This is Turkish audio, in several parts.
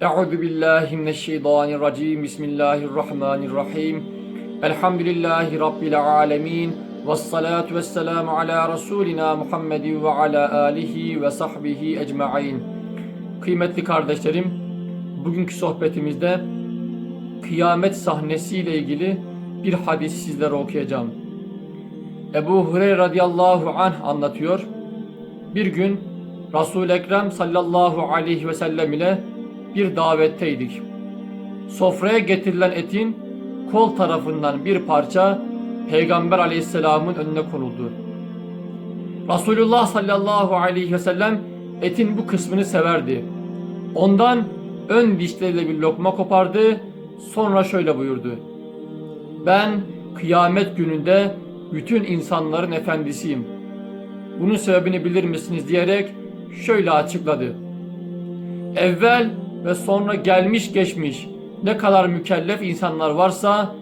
Euzu billahi mineşşeytanirracim. Bismillahirrahmanirrahim. Elhamdülillahi rabbil alamin. Ves salatu vesselamu ala rasulina Muhammedin ve ala alihi ve sahbihi ecmaîn. Kıymetli kardeşlerim, bugünkü sohbetimizde kıyamet sahnesiyle ilgili bir hadis sizlere okuyacağım. Ebu Hureyre radıyallahu anh anlatıyor. Bir gün Resul-i Ekrem sallallahu aleyhi ve sellem ile bir davetteydik. Sofraya getirilen etin kol tarafından bir parça Peygamber aleyhisselamın önüne konuldu. Resulullah sallallahu aleyhi ve sellem etin bu kısmını severdi. Ondan ön dişleriyle bir lokma kopardı, sonra şöyle buyurdu. Ben kıyamet gününde bütün insanların efendisiyim. Bunun sebebini bilir misiniz diyerek şöyle açıkladı. Evvel ve sonra gelmiş geçmiş ne kadar mükellef insanlar varsa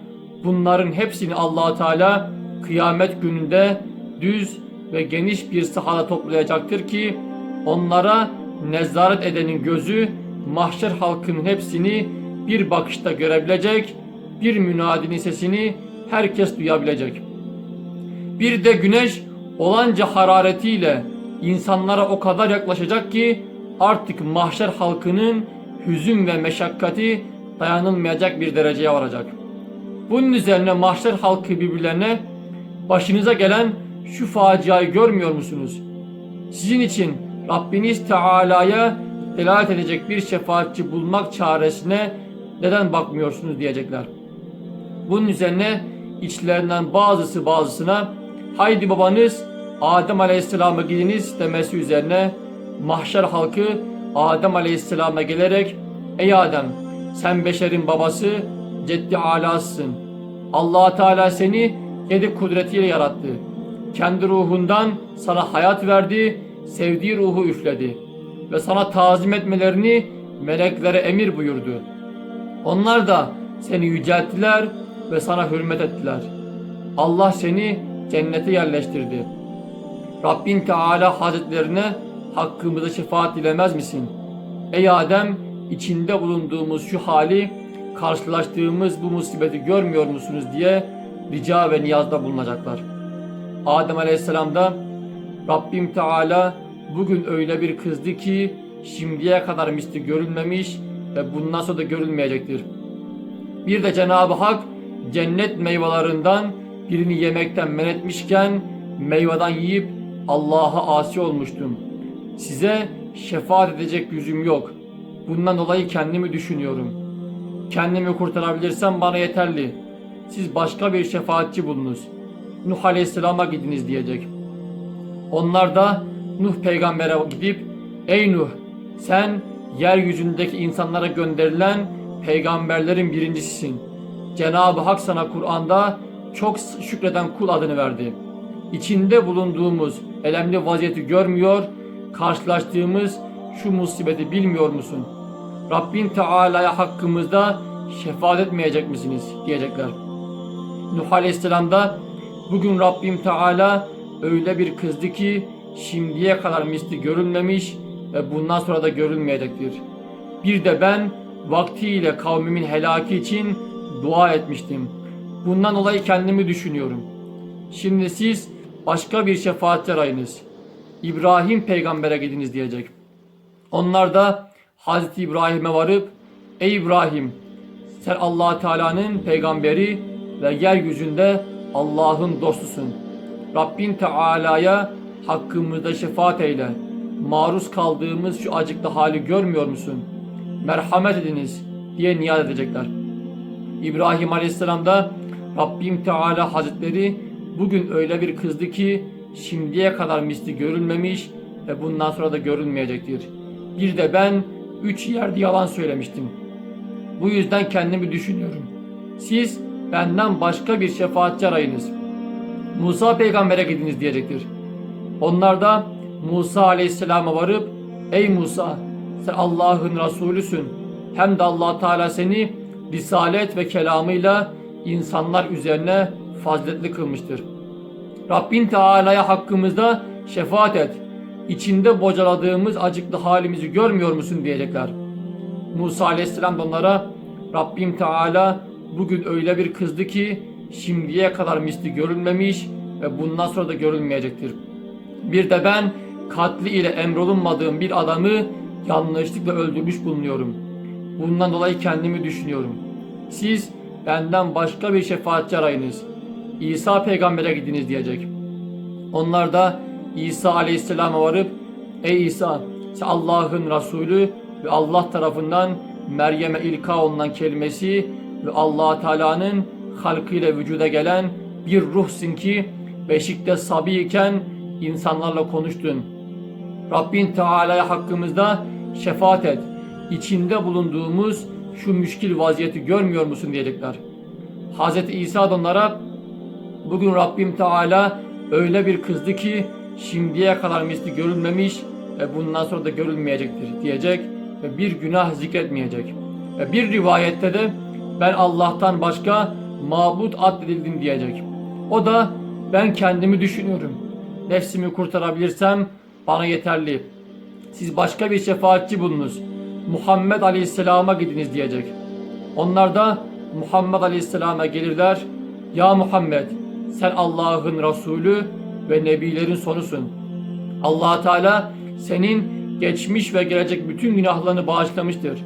bunların hepsini allah Teala kıyamet gününde düz ve geniş bir sahada toplayacaktır ki onlara nezaret edenin gözü mahşer halkının hepsini bir bakışta görebilecek, bir münadinin sesini herkes duyabilecek. Bir de güneş olanca hararetiyle insanlara o kadar yaklaşacak ki artık mahşer halkının hüzün ve meşakkati dayanılmayacak bir dereceye varacak. Bunun üzerine mahşer halkı birbirlerine başınıza gelen şu faciayı görmüyor musunuz? Sizin için Rabbiniz Teala'ya delalet edecek bir şefaatçi bulmak çaresine neden bakmıyorsunuz diyecekler. Bunun üzerine içlerinden bazısı bazısına haydi babanız Adem Aleyhisselam'a gidiniz demesi üzerine mahşer halkı Adem Aleyhisselam'a gelerek Ey Adem sen beşerin babası ceddi alasısın. allah Teala seni yedi kudretiyle yarattı. Kendi ruhundan sana hayat verdi, sevdiği ruhu üfledi. Ve sana tazim etmelerini meleklere emir buyurdu. Onlar da seni yücelttiler ve sana hürmet ettiler. Allah seni cennete yerleştirdi. Rabbin Teala Hazretlerine hakkımızda şefaat dilemez misin? Ey Adem içinde bulunduğumuz şu hali karşılaştığımız bu musibeti görmüyor musunuz diye rica ve niyazda bulunacaklar. Adem Aleyhisselam da Rabbim Teala bugün öyle bir kızdı ki şimdiye kadar misli görülmemiş ve bundan sonra da görülmeyecektir. Bir de Cenab-ı Hak cennet meyvelerinden birini yemekten men etmişken meyveden yiyip Allah'a asi olmuştum. Size şefaat edecek yüzüm yok. Bundan dolayı kendimi düşünüyorum. Kendimi kurtarabilirsem bana yeterli. Siz başka bir şefaatçi bulunuz. Nuh Aleyhisselam'a gidiniz diyecek. Onlar da Nuh peygambere gidip Ey Nuh sen yeryüzündeki insanlara gönderilen peygamberlerin birincisisin. Cenab-ı Hak sana Kur'an'da çok şükreden kul adını verdi. İçinde bulunduğumuz elemli vaziyeti görmüyor, karşılaştığımız şu musibeti bilmiyor musun? Rabbin Teala'ya hakkımızda şefaat etmeyecek misiniz? diyecekler. Nuh Aleyhisselam da bugün Rabbim Teala öyle bir kızdı ki şimdiye kadar misli görülmemiş ve bundan sonra da görülmeyecektir. Bir de ben vaktiyle kavmimin helaki için dua etmiştim. Bundan dolayı kendimi düşünüyorum. Şimdi siz başka bir şefaatçi arayınız. İbrahim peygambere gidiniz diyecek. Onlar da Hazreti İbrahim'e varıp Ey İbrahim sen allah Teala'nın peygamberi ve yeryüzünde Allah'ın dostusun. Rabbin Teala'ya hakkımızda şefaat eyle. Maruz kaldığımız şu acıklı hali görmüyor musun? Merhamet ediniz diye niyaz edecekler. İbrahim Aleyhisselam da Rabbim Teala Hazretleri bugün öyle bir kızdı ki şimdiye kadar misli görülmemiş ve bundan sonra da görülmeyecektir. Bir de ben üç yerde yalan söylemiştim. Bu yüzden kendimi düşünüyorum. Siz benden başka bir şefaatçi arayınız. Musa peygambere gidiniz diyecektir. Onlar da Musa aleyhisselama varıp Ey Musa sen Allah'ın Resulüsün. Hem de allah Teala seni risalet ve kelamıyla insanlar üzerine faziletli kılmıştır. Rabbin Teala'ya hakkımızda şefaat et. İçinde bocaladığımız acıklı halimizi görmüyor musun diyecekler. Musa aleyhisselam da onlara Rabbim Teala bugün öyle bir kızdı ki şimdiye kadar misli görülmemiş ve bundan sonra da görülmeyecektir. Bir de ben katli ile emrolunmadığım bir adamı yanlışlıkla öldürmüş bulunuyorum. Bundan dolayı kendimi düşünüyorum. Siz benden başka bir şefaatçi arayınız. İsa peygambere gidiniz diyecek. Onlar da İsa aleyhisselama varıp Ey İsa sen Allah'ın Resulü ve Allah tarafından Meryem'e ilka olunan kelimesi ve allah Teala'nın halkıyla vücuda gelen bir ruhsun ki beşikte sabi iken insanlarla konuştun. Rabbin Teala'ya hakkımızda şefaat et. İçinde bulunduğumuz şu müşkil vaziyeti görmüyor musun diyecekler. Hz. İsa da onlara bugün Rabbim Teala öyle bir kızdı ki şimdiye kadar misli görülmemiş ve bundan sonra da görülmeyecektir diyecek ve bir günah zikretmeyecek. Ve bir rivayette de ben Allah'tan başka mabut addedildim diyecek. O da ben kendimi düşünüyorum. Nefsimi kurtarabilirsem bana yeterli. Siz başka bir şefaatçi bulunuz. Muhammed Aleyhisselam'a gidiniz diyecek. Onlar da Muhammed Aleyhisselam'a gelirler. Ya Muhammed sen Allah'ın Resulü ve Nebilerin sonusun. allah Teala senin geçmiş ve gelecek bütün günahlarını bağışlamıştır.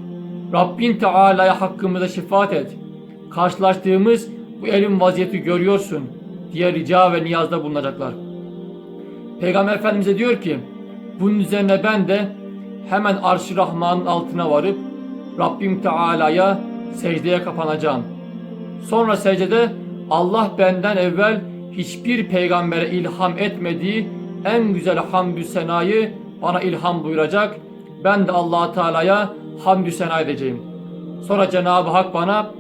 Rabbin Teala'ya hakkımıza şefaat et. Karşılaştığımız bu elim vaziyeti görüyorsun diye rica ve niyazda bulunacaklar. Peygamber Efendimiz'e diyor ki bunun üzerine ben de hemen arş-ı Rahman'ın altına varıp Rabbim Teala'ya secdeye kapanacağım. Sonra secdede Allah benden evvel hiçbir peygambere ilham etmediği en güzel hamdü senayı bana ilham buyuracak. Ben de allah Teala'ya hamdü sena edeceğim. Sonra Cenab-ı Hak bana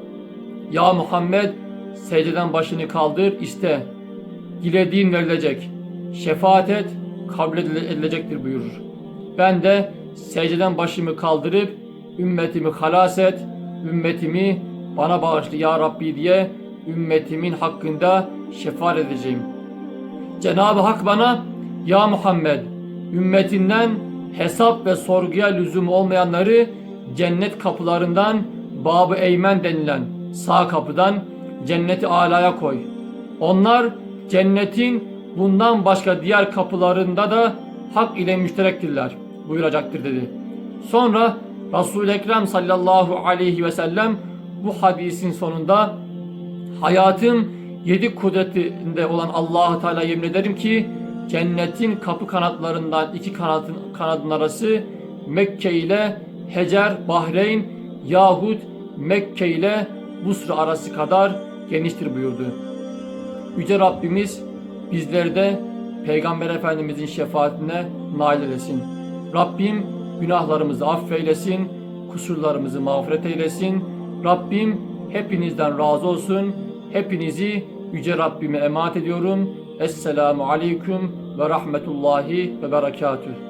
Ya Muhammed secdeden başını kaldır iste. Dilediğin verilecek. Şefaat et kabul edilecektir buyurur. Ben de secdeden başımı kaldırıp ümmetimi halas et, ümmetimi bana bağışlı ya Rabbi diye ümmetimin hakkında şefaat edeceğim. Cenab-ı Hak bana ya Muhammed ümmetinden hesap ve sorguya lüzum olmayanları cennet kapılarından Bab-ı Eymen denilen sağ kapıdan cenneti alaya koy. Onlar cennetin bundan başka diğer kapılarında da hak ile müşterektirler buyuracaktır dedi. Sonra Resul-i Ekrem sallallahu aleyhi ve sellem bu hadisin sonunda hayatım yedi kudretinde olan allah Teala yemin ederim ki cennetin kapı kanatlarından iki kanatın, kanadın arası Mekke ile Hecer, Bahreyn yahut Mekke ile Busra arası kadar geniştir buyurdu. Yüce Rabbimiz bizleri de Peygamber Efendimizin şefaatine nail eylesin. Rabbim günahlarımızı affeylesin, kusurlarımızı mağfiret eylesin. Rabbim hepinizden razı olsun. Hepinizi Yüce Rabbime emanet ediyorum. Esselamu Aleyküm ve Rahmetullahi ve Berekatüh.